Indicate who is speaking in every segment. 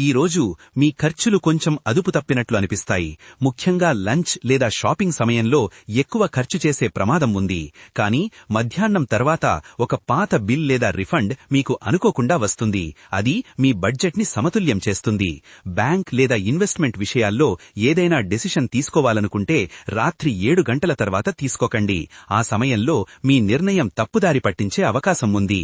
Speaker 1: ఈ రోజు మీ ఖర్చులు కొంచెం అదుపు తప్పినట్లు అనిపిస్తాయి. ముఖ్యంగా లంచ్ లేదా షాపింగ్ సమయంలో ఎక్కువ ఖర్చు చేసే ప్రమాదం ఉంది. కానీ మధ్యాహ్నం తర్వాత ఒక పాత బిల్ లేదా రిఫండ్ మీకు అనుకోకుండా వస్తుంది. అది మీ బడ్జెట్ని సమతుల్యం చేస్తుంది. బ్యాంక్ లేదా ఇన్వెస్ట్మెంట్ విషయాల్లో ఏదైనా డెసిషన్ తీసుకోవాలనుకుంటే రాత్రి ఏడు గంటల తర్వాత తీసుకోకండి. ఆ సమయంలో మీ నిర్ణయం తప్పుదారి పట్టించే అవకాశం ఉంది.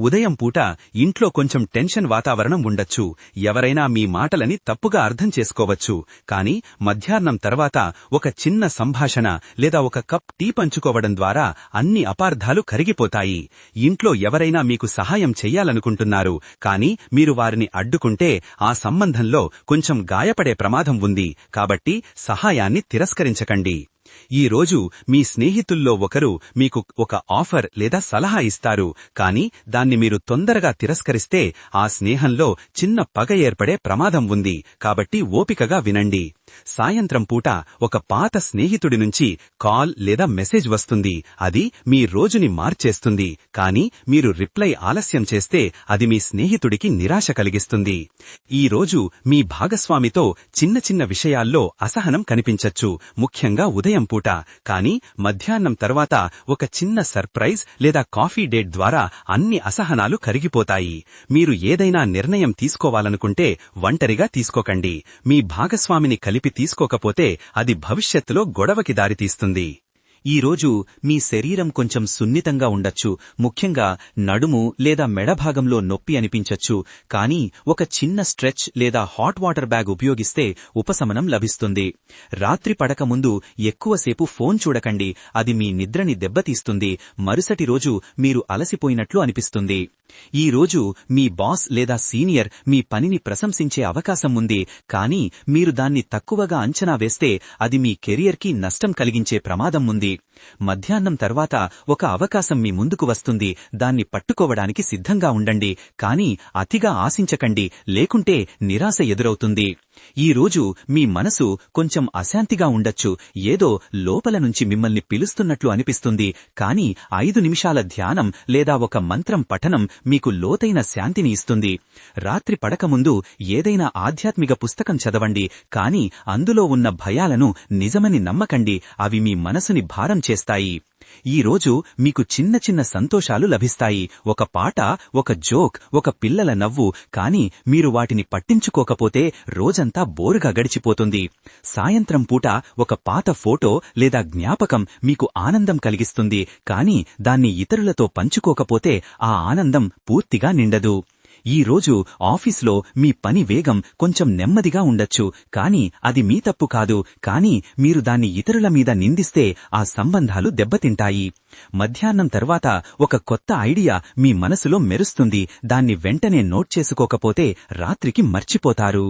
Speaker 1: ఉదయం పూట ఇంట్లో కొంచెం టెన్షన్ వాతావరణం ఉండొచ్చు. ఎవరైనా మీ మాటలని తప్పుగా అర్థం చేసుకోవచ్చు. కాని మధ్యాహ్నం తర్వాత ఒక చిన్న సంభాషణ లేదా ఒక కప్ టీ పంచుకోవడం ద్వారా అన్ని అపార్థాలు కరిగిపోతాయి. ఇంట్లో ఎవరైనా మీకు సహాయం చెయ్యాలనుకుంటున్నారు. కాని మీరు వారిని అడ్డుకుంటే ఆ సంబంధంలో కొంచెం గాయపడే ప్రమాదం ఉంది. కాబట్టి సహాయాన్ని తిరస్కరించకండి. ఈ రోజు మీ స్నేహితుల్లో ఒకరు మీకు ఒక ఆఫర్ లేదా సలహా ఇస్తారు కానీ దాన్ని మీరు తొందరగా తిరస్కరిస్తే ఆ స్నేహంలో చిన్న పగ ఏర్పడే ప్రమాదం ఉంది. కాబట్టి ఓపికగా వినండి. సాయంత్రం పూట ఒక పాత స్నేహితుడి నుంచి కాల్ లేదా మెసేజ్ వస్తుంది. అది మీ రోజుని మార్చేస్తుంది. కానీ మీరు రిప్లై ఆలస్యం చేస్తే అది మీ స్నేహితుడికి నిరాశ కలిగిస్తుంది. ఈ రోజు మీ భాగస్వామితో చిన్న చిన్న విషయాల్లో అసహనం కనిపించచ్చు. ముఖ్యంగా ఉదయం పూట. కానీ మధ్యాహ్నం తర్వాత ఒక చిన్న సర్ప్రైజ్ లేదా కాఫీ డేట్ ద్వారా అన్ని అసహనాలు కరిగిపోతాయి. మీరు ఏదైనా నిర్ణయం తీసుకోవాలనుకుంటే ఒంటరిగా తీసుకోకండి. మీ భాగస్వామిని కలిపి తీసుకోకపోతే అది భవిష్యత్తులో గొడవకి దారితీస్తుంది. ఈ రోజు మీ శరీరం కొంచెం సున్నితంగా ఉండొచ్చు. ముఖ్యంగా నడుము లేదా మెడ భాగంలో నొప్పి అనిపించచ్చు. కానీ ఒక చిన్న స్ట్రెచ్ లేదా హాట్ వాటర్ బ్యాగ్ ఉపయోగిస్తే ఉపశమనం లభిస్తుంది. రాత్రి పడక ముందు ఎక్కువసేపు ఫోన్ చూడకండి. అది మీ నిద్రని దెబ్బతీస్తుంది. మరుసటి రోజు మీరు అలసిపోయినట్లు అనిపిస్తుంది. ఈ రోజు మీ బాస్ లేదా సీనియర్ మీ పనిని ప్రశంసించే అవకాశం ఉంది. కానీ మీరు దాన్ని తక్కువగా అంచనా వేస్తే అది మీ కెరియర్కి నష్టం కలిగించే ప్రమాదం ఉంది. the మధ్యాహ్నం తర్వాత ఒక అవకాశం మీ ముందుకు వస్తుంది. దాన్ని పట్టుకోవడానికి సిద్ధంగా ఉండండి. కానీ అతిగా ఆశించకండి. లేకుంటే నిరాశ ఎదురవుతుంది. ఈ రోజు మీ మనసు కొంచెం అశాంతిగా ఉండొచ్చు. ఏదో లోపల నుంచి మిమ్మల్ని పిలుస్తున్నట్లు అనిపిస్తుంది. కాని ఐదు నిమిషాల ధ్యానం లేదా ఒక మంత్రం పఠనం మీకు లోతైన శాంతిని ఇస్తుంది. రాత్రి పడకముందు ఏదైనా ఆధ్యాత్మిక పుస్తకం చదవండి. కాని అందులో ఉన్న భయాలను నిజమని నమ్మకండి. అవి మీ మనసుని భారం చేస్తాయి. ఈ రోజు మీకు చిన్న చిన్న సంతోషాలు లభిస్తాయి. ఒక పాట ఒక జోక్ ఒక పిల్లల నవ్వు కాని మీరు వాటిని పట్టించుకోకపోతే రోజంతా బోరుగా గడిచిపోతుంది. సాయంత్రం పూట ఒక పాత ఫోటో లేదా జ్ఞాపకం మీకు ఆనందం కలిగిస్తుంది కాని దాన్ని ఇతరులతో పంచుకోకపోతే ఆ ఆనందం పూర్తిగా నిండదు. ఈ రోజు ఆఫీస్లో మీ పని వేగం కొంచెం నెమ్మదిగా ఉండొచ్చు. కానీ అది మీ తప్పు కాదు. కానీ మీరు దాన్ని ఇతరుల మీద నిందిస్తే ఆ సంబంధాలు దెబ్బతింటాయి. మధ్యాహ్నం తర్వాత ఒక కొత్త ఐడియా మీ మనసులో మెరుస్తుంది. దాన్ని వెంటనే నోట్ చేసుకోకపోతే రాత్రికి మర్చిపోతారు.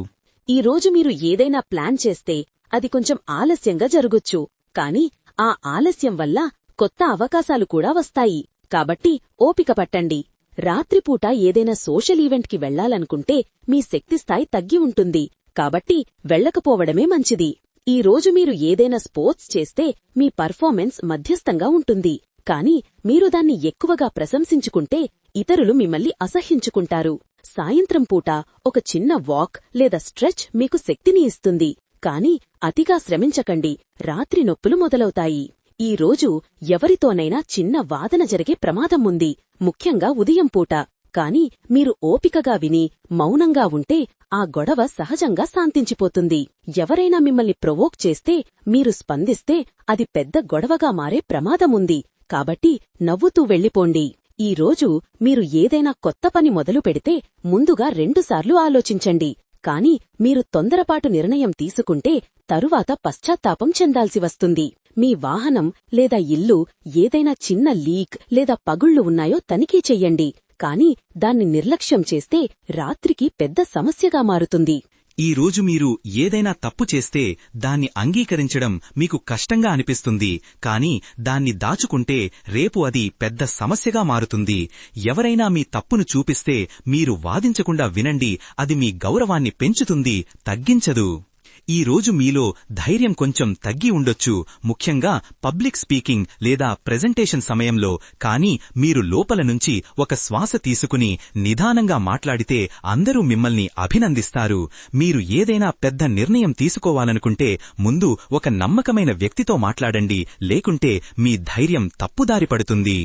Speaker 2: ఈ రోజు మీరు ఏదైనా ప్లాన్ చేస్తే అది కొంచెం ఆలస్యంగా జరగొచ్చు. కాని ఆ ఆలస్యం వల్ల కొత్త అవకాశాలు కూడా వస్తాయి. కాబట్టి ఓపిక పట్టండి. రాత్రిపూట ఏదైనా సోషల్ ఈవెంట్కి వెళ్ళాలనుకుంటే మీ శక్తి స్థాయి తగ్గి ఉంటుంది. కాబట్టి వెళ్ళకపోవడమే మంచిది. ఈ రోజు మీరు ఏదైనా స్పోర్ట్స్ చేస్తే మీ పర్ఫార్మెన్స్ మధ్యస్థంగా ఉంటుంది. కాని మీరు దాన్ని ఎక్కువగా ప్రశంసించుకుంటే ఇతరులు మిమ్మల్ని అసహ్యించుకుంటారు. సాయంత్రం పూట ఒక చిన్న వాక్ లేదా స్ట్రెచ్ మీకు శక్తిని ఇస్తుంది. కాని అతిగా శ్రమించకండి. రాత్రి నొప్పులు మొదలవుతాయి. ఈ రోజు ఎవరితోనైనా చిన్న వాదన జరిగే ప్రమాదం ఉంది. ముఖ్యంగా ఉదయం పూట. కాని మీరు ఓపికగా విని మౌనంగా ఉంటే ఆ గొడవ సహజంగా శాంతించిపోతుంది. ఎవరైనా మిమ్మల్ని ప్రొవోక్ చేస్తే మీరు స్పందిస్తే అది పెద్ద గొడవగా మారే ప్రమాదముంది. కాబట్టి నవ్వుతూ వెళ్ళిపోండి. ఈ రోజు మీరు ఏదైనా కొత్త పని మొదలు పెడితే ముందుగా రెండుసార్లు ఆలోచించండి. కాని మీరు తొందరపాటు నిర్ణయం తీసుకుంటే తరువాత పశ్చాత్తాపం చెందాల్సి వస్తుంది. మీ వాహనం లేదా ఇల్లు ఏదైనా చిన్న లీక్ లేదా పగుళ్ళు ఉన్నాయో తనిఖీ చెయ్యండి. కాని దాన్ని నిర్లక్ష్యం చేస్తే రాత్రికి పెద్ద సమస్యగా మారుతుంది.
Speaker 1: ఈ రోజు మీరు ఏదైనా తప్పు చేస్తే దాన్ని అంగీకరించడం మీకు కష్టంగా అనిపిస్తుంది. కానీ దాన్ని దాచుకుంటే రేపు అది పెద్ద సమస్యగా మారుతుంది. ఎవరైనా మీ తప్పును చూపిస్తే మీరు వాదించకుండా వినండి. అది మీ గౌరవాన్ని పెంచుతుంది. తగ్గించదు. ఈ రోజు మీలో ధైర్యం కొంచెం తగ్గి ఉండొచ్చు. ముఖ్యంగా పబ్లిక్ స్పీకింగ్ లేదా ప్రెజెంటేషన్ సమయంలో. కానీ మీరు లోపల నుంచి ఒక శ్వాస తీసుకుని నిదానంగా మాట్లాడితే అందరూ మిమ్మల్ని అభినందిస్తారు. మీరు ఏదైనా పెద్ద నిర్ణయం తీసుకోవాలనుకుంటే ముందు ఒక నమ్మకమైన వ్యక్తితో మాట్లాడండి. లేకుంటే మీ ధైర్యం తప్పుదారి పడుతుంది.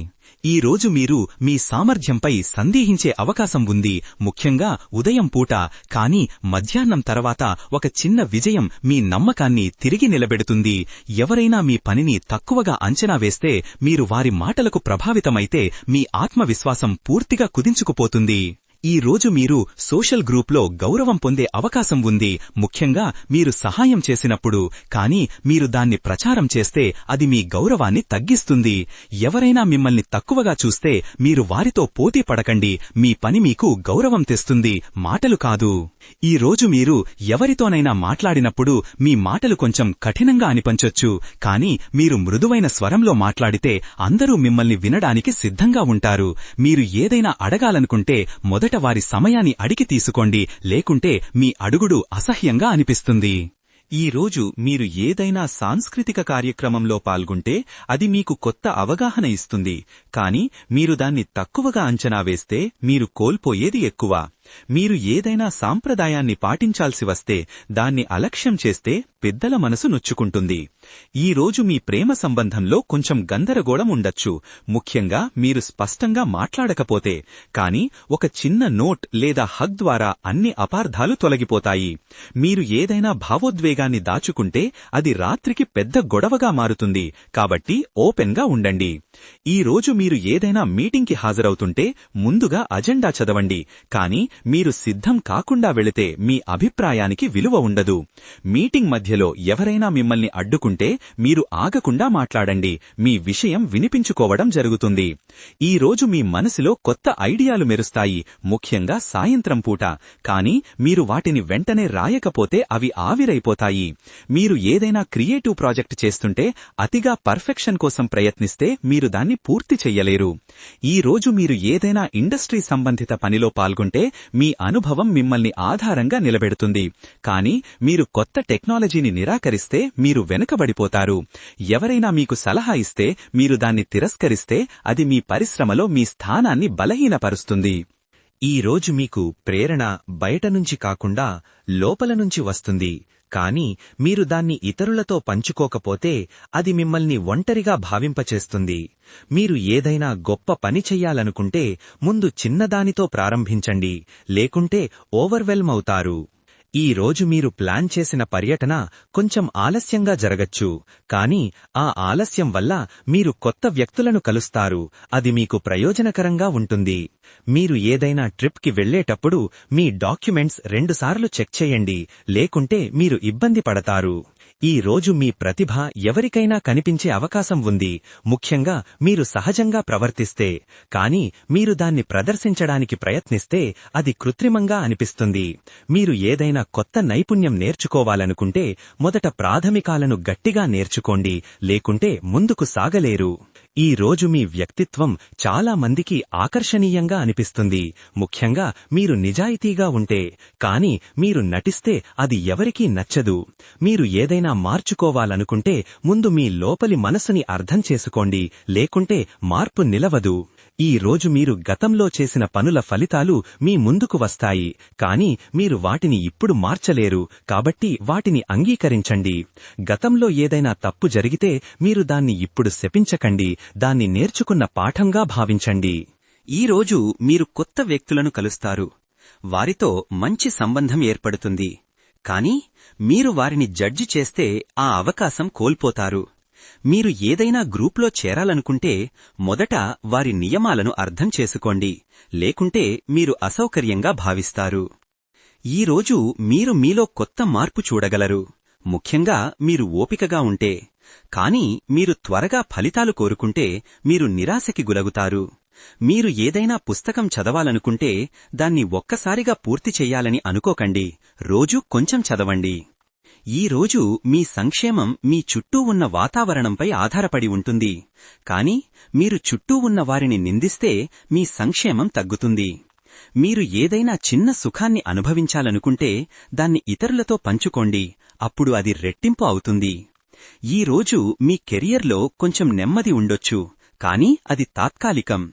Speaker 1: ఈ రోజు మీరు మీ సామర్థ్యంపై సందేహించే అవకాశం ఉంది. ముఖ్యంగా ఉదయం పూట. కానీ మధ్యాహ్నం తర్వాత ఒక చిన్న విజయం మీ నమ్మకాన్ని తిరిగి నిలబెడుతుంది. ఎవరైనా మీ పనిని తక్కువగా అంచనా వేస్తే మీరు వారి మాటలకు ప్రభావితమైతే మీ ఆత్మవిశ్వాసం పూర్తిగా కుదించుకుపోతుంది. ఈ రోజు మీరు సోషల్ గ్రూప్లో గౌరవం పొందే అవకాశం ఉంది. ముఖ్యంగా మీరు సహాయం చేసినప్పుడు. కానీ మీరు దాన్ని ప్రచారం చేస్తే అది మీ గౌరవాన్ని తగ్గిస్తుంది. ఎవరైనా మిమ్మల్ని తక్కువగా చూస్తే మీరు వారితో పోటీ పడకండి. మీ పని మీకు గౌరవం తెస్తుంది. మాటలు కాదు. ఈ రోజు మీరు ఎవరితోనైనా మాట్లాడినప్పుడు మీ మాటలు కొంచెం కఠినంగా అనిపించొచ్చు. కానీ మీరు మృదువైన స్వరంలో మాట్లాడితే అందరూ మిమ్మల్ని వినడానికి సిద్ధంగా ఉంటారు. మీరు ఏదైనా అడగాలనుకుంటే మొదట వారి సమయాన్ని అడిగి తీసుకోండి. లేకుంటే మీ అడుగుడు అసహ్యంగా అనిపిస్తుంది. ఈ రోజు మీరు ఏదైనా సాంస్కృతిక కార్యక్రమంలో పాల్గొంటే అది మీకు కొత్త అవగాహన ఇస్తుంది. కానీ మీరు దాన్ని తక్కువగా అంచనా వేస్తే మీరు కోల్పోయేది ఎక్కువ. మీరు ఏదైనా సాంప్రదాయాన్ని పాటించాల్సి వస్తే దాన్ని అలక్ష్యం చేస్తే పెద్దల మనసు నొచ్చుకుంటుంది. ఈ రోజు మీ ప్రేమ సంబంధంలో కొంచెం గందరగోళం ఉండొచ్చు. ముఖ్యంగా మీరు స్పష్టంగా మాట్లాడకపోతే కాని ఒక చిన్న నోట్ లేదా హగ్ ద్వారా అన్ని అపార్థాలు తొలగిపోతాయి. మీరు ఏదైనా భావోద్వేగాన్ని దాచుకుంటే అది రాత్రికి పెద్ద గొడవగా మారుతుంది. కాబట్టి ఓపెన్గా ఉండండి. ఈ రోజు మీరు ఏదైనా మీటింగ్కి హాజరవుతుంటే ముందుగా అజెండా చదవండి. కానీ మీరు సిద్ధం కాకుండా వెళితే మీ అభిప్రాయానికి విలువ ఉండదు. మీటింగ్ మధ్యలో ఎవరైనా మిమ్మల్ని అడ్డుకుంటే మీరు ఆగకుండా మాట్లాడండి. మీ విషయం వినిపించుకోవడం జరుగుతుంది. ఈ రోజు మీ మనసులో కొత్త ఐడియాలు మెరుస్తాయి. ముఖ్యంగా సాయంత్రం పూట. కానీ మీరు వాటిని వెంటనే రాయకపోతే అవి ఆవిరైపోతాయి. మీరు ఏదైనా క్రియేటివ్ ప్రాజెక్ట్ చేస్తుంటే అతిగా పర్ఫెక్షన్ కోసం ప్రయత్నిస్తే మీరు దాన్ని పూర్తి చెయ్యలేరు. ఈ రోజు మీరు ఏదైనా ఇండస్ట్రీ సంబంధిత పనిలో పాల్గొంటే మీ అనుభవం మిమ్మల్ని ఆధారంగా నిలబెడుతుంది. కానీ మీరు కొత్త టెక్నాలజీని నిరాకరిస్తే మీరు వెనుకబడిపోతారు. ఎవరైనా మీకు సలహా ఇస్తే మీరు దాన్ని తిరస్కరిస్తే అది మీ పరిశ్రమలో మీ స్థానాన్ని బలహీనపరుస్తుంది. ఈ రోజు మీకు ప్రేరణ బయట నుంచి కాకుండా లోపల నుంచి వస్తుంది. కానీ మీరు దాన్ని ఇతరులతో పంచుకోకపోతే అది మిమ్మల్ని ఒంటరిగా భావింపచేస్తుంది. మీరు ఏదైనా గొప్ప పని చెయ్యాలనుకుంటే ముందు చిన్నదానితో ప్రారంభించండి లేకుంటే ఓవర్వెల్మ్ అవుతారు. ఈ రోజు మీరు ప్లాన్ చేసిన పర్యటన కొంచెం ఆలస్యంగా జరగచ్చు. కానీ ఆ ఆలస్యం వల్ల మీరు కొత్త వ్యక్తులను కలుస్తారు. అది మీకు ప్రయోజనకరంగా ఉంటుంది. మీరు ఏదైనా ట్రిప్కి వెళ్ళేటప్పుడు మీ డాక్యుమెంట్స్ రెండుసార్లు చెక్ చేయండి. లేకుంటే మీరు ఇబ్బంది పడతారు. ఈ రోజు మీ ప్రతిభ ఎవరికైనా కనిపించే అవకాశం ఉంది. ముఖ్యంగా మీరు సహజంగా ప్రవర్తిస్తే కానీ మీరు దాన్ని ప్రదర్శించడానికి ప్రయత్నిస్తే అది కృత్రిమంగా అనిపిస్తుంది. మీరు ఏదైనా కొత్త నైపుణ్యం నేర్చుకోవాలనుకుంటే మొదట ప్రాథమికాలను గట్టిగా నేర్చుకోండి లేకుంటే ముందుకు సాగలేరు. ఈ రోజు మీ వ్యక్తిత్వం చాలా మందికి ఆకర్షణీయంగా అనిపిస్తుంది. ముఖ్యంగా మీరు నిజాయితీగా ఉంటే కాని మీరు నటిస్తే అది ఎవరికీ నచ్చదు. మీరు ఏదైనా మార్చుకోవాలనుకుంటే ముందు మీ లోపలి మనసుని అర్థం చేసుకోండి లేకుంటే మార్పు నిలవదు. ఈ రోజు మీరు గతంలో చేసిన పనుల ఫలితాలు మీ ముందుకు వస్తాయి. కాని మీరు వాటిని ఇప్పుడు మార్చలేరు. కాబట్టి వాటిని అంగీకరించండి. గతంలో ఏదైనా తప్పు జరిగితే మీరు దాన్ని ఇప్పుడు శపించకండి. దాన్ని నేర్చుకున్న పాఠంగా భావించండి.
Speaker 3: ఈ రోజు మీరు కొత్త వ్యక్తులను కలుస్తారు. వారితో మంచి సంబంధం ఏర్పడుతుంది. కానీ మీరు వారిని జడ్జి చేస్తే ఆ అవకాశం కోల్పోతారు. మీరు ఏదైనా గ్రూప్లో చేరాలనుకుంటే మొదట వారి నియమాలను అర్థం చేసుకోండి. లేకుంటే మీరు అసౌకర్యంగా భావిస్తారు. ఈ రోజు మీరు మీలో కొత్త మార్పు చూడగలరు. ముఖ్యంగా మీరు ఓపికగా ఉంటే. కాని మీరు త్వరగా ఫలితాలు కోరుకుంటే మీరు నిరాశకి గులగుతారు మీరు ఏదైనా పుస్తకం చదవాలనుకుంటే దాన్ని ఒక్కసారిగా పూర్తి చెయ్యాలని అనుకోకండి. రోజూ కొంచెం చదవండి. ఈ రోజు మీ సంక్షేమం మీ చుట్టూ ఉన్న వాతావరణంపై ఆధారపడి ఉంటుంది. కాని మీరు చుట్టూ ఉన్న వారిని నిందిస్తే మీ సంక్షేమం తగ్గుతుంది. మీరు ఏదైనా చిన్న సుఖాన్ని అనుభవించాలనుకుంటే దాన్ని ఇతరులతో పంచుకోండి. అప్పుడు అది రెట్టింపు అవుతుంది. ఈ రోజు మీ కెరియర్లో కొంచెం నెమ్మది ఉండొచ్చు. కానీ అది తాత్కాలికం.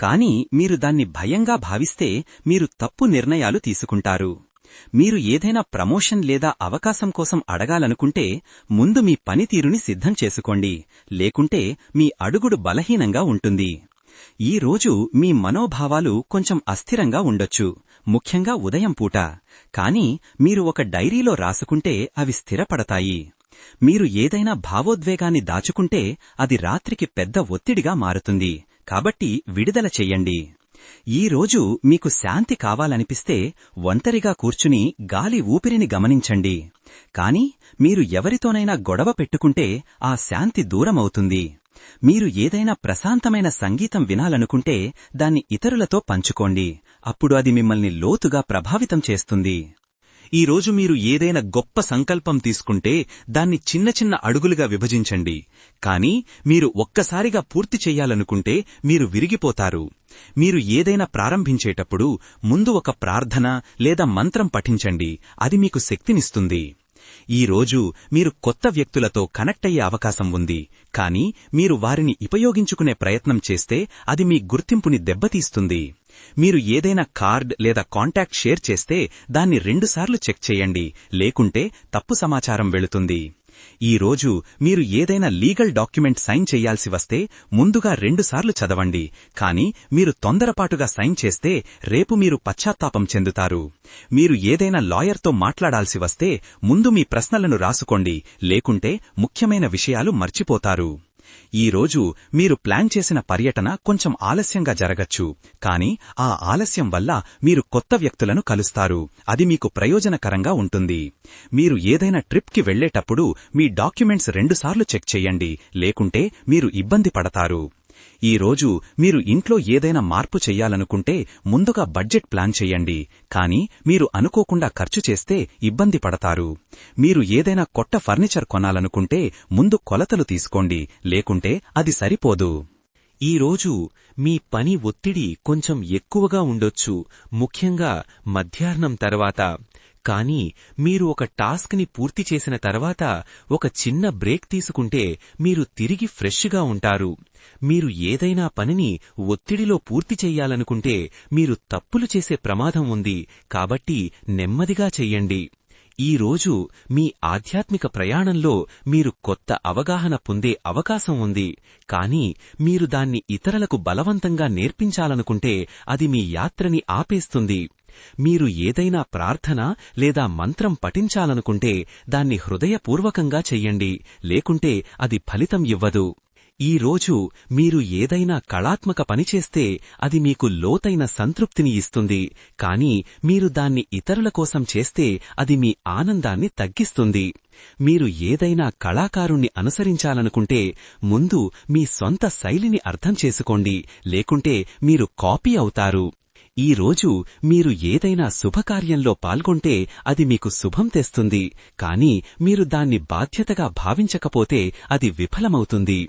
Speaker 3: కాని మీరు దాన్ని భయంగా భావిస్తే మీరు తప్పు నిర్ణయాలు తీసుకుంటారు. మీరు ఏదైనా ప్రమోషన్ లేదా అవకాశం కోసం అడగాలనుకుంటే ముందు మీ పనితీరుని సిద్ధం చేసుకోండి. లేకుంటే మీ అడుగుడు బలహీనంగా ఉంటుంది. ఈ రోజు మీ మనోభావాలు కొంచెం అస్థిరంగా ఉండొచ్చు. ముఖ్యంగా ఉదయం పూట. కాని మీరు ఒక డైరీలో రాసుకుంటే అవి స్థిరపడతాయి. మీరు ఏదైనా భావోద్వేగాన్ని దాచుకుంటే అది రాత్రికి పెద్ద ఒత్తిడిగా మారుతుంది. కాబట్టి విడుదల చెయ్యండి ఈ రోజు మీకు శాంతి కావాలనిపిస్తే ఒంటరిగా కూర్చుని గాలి ఊపిరిని గమనించండి. కాని మీరు ఎవరితోనైనా గొడవ పెట్టుకుంటే ఆ శాంతి దూరమవుతుంది. మీరు ఏదైనా ప్రశాంతమైన సంగీతం వినాలనుకుంటే దాన్ని ఇతరులతో పంచుకోండి. అప్పుడు అది మిమ్మల్ని లోతుగా ప్రభావితం చేస్తుంది.
Speaker 1: ఈ రోజు మీరు ఏదైనా గొప్ప సంకల్పం తీసుకుంటే దాన్ని చిన్న చిన్న అడుగులుగా విభజించండి. కానీ మీరు ఒక్కసారిగా పూర్తి చెయ్యాలనుకుంటే మీరు విరిగిపోతారు. మీరు ఏదైనా ప్రారంభించేటప్పుడు ముందు ఒక ప్రార్థన లేదా మంత్రం పఠించండి. అది మీకు శక్తినిస్తుంది. ఈ రోజు మీరు కొత్త వ్యక్తులతో కనెక్ట్ అయ్యే అవకాశం ఉంది. కానీ మీరు వారిని ఉపయోగించుకునే ప్రయత్నం చేస్తే అది మీ గుర్తింపుని దెబ్బతీస్తుంది. మీరు ఏదైనా కార్డ్ లేదా కాంటాక్ట్ షేర్ చేస్తే దాన్ని రెండుసార్లు చెక్ చేయండి. లేకుంటే తప్పు సమాచారం వెళుతుంది. ఈ రోజు మీరు ఏదైనా లీగల్ డాక్యుమెంట్ సైన్ చేయాల్సి వస్తే ముందుగా రెండుసార్లు చదవండి. కానీ మీరు తొందరపాటుగా సైన్ చేస్తే రేపు మీరు పశ్చాత్తాపం చెందుతారు. మీరు ఏదైనా లాయర్తో మాట్లాడాల్సి వస్తే ముందు మీ ప్రశ్నలను రాసుకోండి. లేకుంటే ముఖ్యమైన విషయాలు మర్చిపోతారు. ఈ రోజు మీరు ప్లాన్ చేసిన పర్యటన కొంచెం ఆలస్యంగా జరగచ్చు. కాని ఆ ఆలస్యం వల్ల మీరు కొత్త వ్యక్తులను కలుస్తారు. అది మీకు ప్రయోజనకరంగా ఉంటుంది. మీరు ఏదైనా ట్రిప్కి వెళ్ళేటప్పుడు మీ డాక్యుమెంట్స్ రెండుసార్లు చెక్ చేయండి. లేకుంటే మీరు ఇబ్బంది పడతారు. ఈ రోజు మీరు ఇంట్లో ఏదైనా మార్పు చెయ్యాలనుకుంటే ముందుగా బడ్జెట్ ప్లాన్ చెయ్యండి. కానీ మీరు అనుకోకుండా ఖర్చు చేస్తే ఇబ్బంది పడతారు. మీరు ఏదైనా కొత్త ఫర్నిచర్ కొనాలనుకుంటే ముందు కొలతలు తీసుకోండి. లేకుంటే అది సరిపోదు. ఈ రోజు మీ పని ఒత్తిడి కొంచెం ఎక్కువగా ఉండొచ్చు. ముఖ్యంగా మధ్యాహ్నం తర్వాత. కానీ మీరు ఒక టాస్క్ని పూర్తి చేసిన తర్వాత ఒక చిన్న బ్రేక్ తీసుకుంటే మీరు తిరిగి ఫ్రెష్గా ఉంటారు. మీరు ఏదైనా పనిని ఒత్తిడిలో పూర్తి చెయ్యాలనుకుంటే మీరు తప్పులు చేసే ప్రమాదం ఉంది. కాబట్టి నెమ్మదిగా చెయ్యండి. ఈ రోజు మీ ఆధ్యాత్మిక ప్రయాణంలో మీరు కొత్త అవగాహన పొందే అవకాశం ఉంది. కానీ మీరు దాన్ని ఇతరులకు బలవంతంగా నేర్పించాలనుకుంటే అది మీ యాత్రని ఆపేస్తుంది. మీరు ఏదైనా ప్రార్థన లేదా మంత్రం పఠించాలనుకుంటే దాన్ని హృదయపూర్వకంగా చెయ్యండి లేకుంటే అది ఫలితం ఇవ్వదు. ఈ రోజు మీరు ఏదైనా కళాత్మక పనిచేస్తే అది మీకు లోతైన సంతృప్తిని ఇస్తుంది కానీ మీరు దాన్ని ఇతరుల కోసం చేస్తే అది మీ ఆనందాన్ని తగ్గిస్తుంది. మీరు ఏదైనా కళాకారుణ్ణి అనుసరించాలనుకుంటే ముందు మీ సొంత శైలిని అర్థం చేసుకోండి లేకుంటే మీరు కాపీ అవుతారు. ఈ రోజు మీరు ఏదైనా శుభకార్యంలో పాల్గొంటే అది మీకు శుభం తెస్తుంది. కానీ మీరు దాన్ని బాధ్యతగా భావించకపోతే అది విఫలమవుతుంది.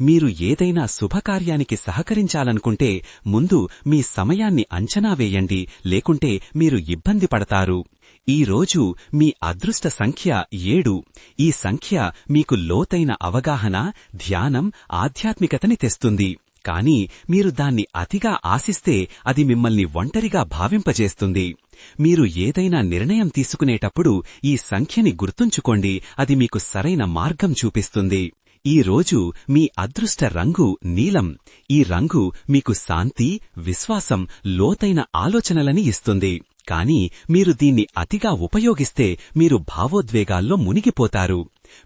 Speaker 1: మీరు ఏదైనా శుభకార్యానికి సహకరించాలనుకుంటే ముందు మీ సమయాన్ని అంచనా వేయండి. లేకుంటే మీరు ఇబ్బంది పడతారు. ఈ రోజు మీ అదృష్ట సంఖ్య ఏడు. ఈ సంఖ్య మీకు లోతైన అవగాహన ధ్యానం ఆధ్యాత్మికతని తెస్తుంది. కానీ మీరు దాన్ని అతిగా ఆశిస్తే అది మిమ్మల్ని ఒంటరిగా భావింపజేస్తుంది. మీరు ఏదైనా నిర్ణయం తీసుకునేటప్పుడు ఈ సంఖ్యని గుర్తుంచుకోండి. అది మీకు సరైన మార్గం చూపిస్తుంది. ఈ రోజు మీ అదృష్ట రంగు నీలం. ఈ రంగు మీకు శాంతి విశ్వాసం లోతైన ఆలోచనలని ఇస్తుంది. కానీ మీరు దీన్ని అతిగా ఉపయోగిస్తే మీరు భావోద్వేగాల్లో మునిగిపోతారు.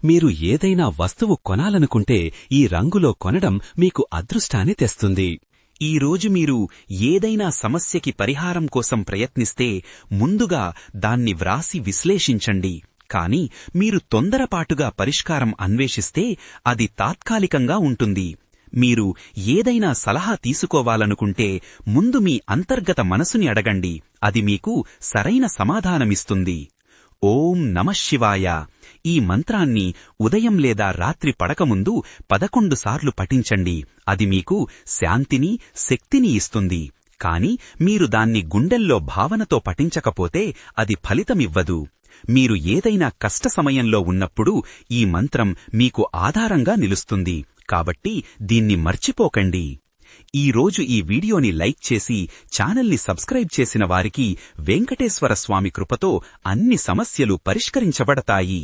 Speaker 1: మీరు ఏదైనా వస్తువు కొనాలనుకుంటే ఈ రంగులో కొనడం మీకు అదృష్టాన్ని తెస్తుంది. ఈ రోజు మీరు ఏదైనా సమస్యకి పరిహారం కోసం ప్రయత్నిస్తే ముందుగా దాన్ని వ్రాసి విశ్లేషించండి. కాని మీరు తొందరపాటుగా పరిష్కారం అన్వేషిస్తే అది తాత్కాలికంగా ఉంటుంది. మీరు ఏదైనా సలహా తీసుకోవాలనుకుంటే ముందు మీ అంతర్గత మనసుని అడగండి. అది మీకు సరైన సమాధానమిస్తుంది. ఓం నమశివాయ ఈ మంత్రాన్ని ఉదయం లేదా రాత్రి పడకముందు పదకొండు సార్లు పఠించండి. అది మీకు శాంతిని శక్తిని ఇస్తుంది. కాని మీరు దాన్ని గుండెల్లో భావనతో పఠించకపోతే అది ఫలితమివ్వదు. మీరు ఏదైనా కష్ట సమయంలో ఉన్నప్పుడు ఈ మంత్రం మీకు ఆధారంగా నిలుస్తుంది. కాబట్టి దీన్ని మర్చిపోకండి. ఈ రోజు ఈ వీడియోని లైక్ చేసి ఛానల్ని సబ్స్క్రైబ్ చేసిన వారికి వెంకటేశ్వర స్వామి కృపతో అన్ని సమస్యలు పరిష్కరించబడతాయి.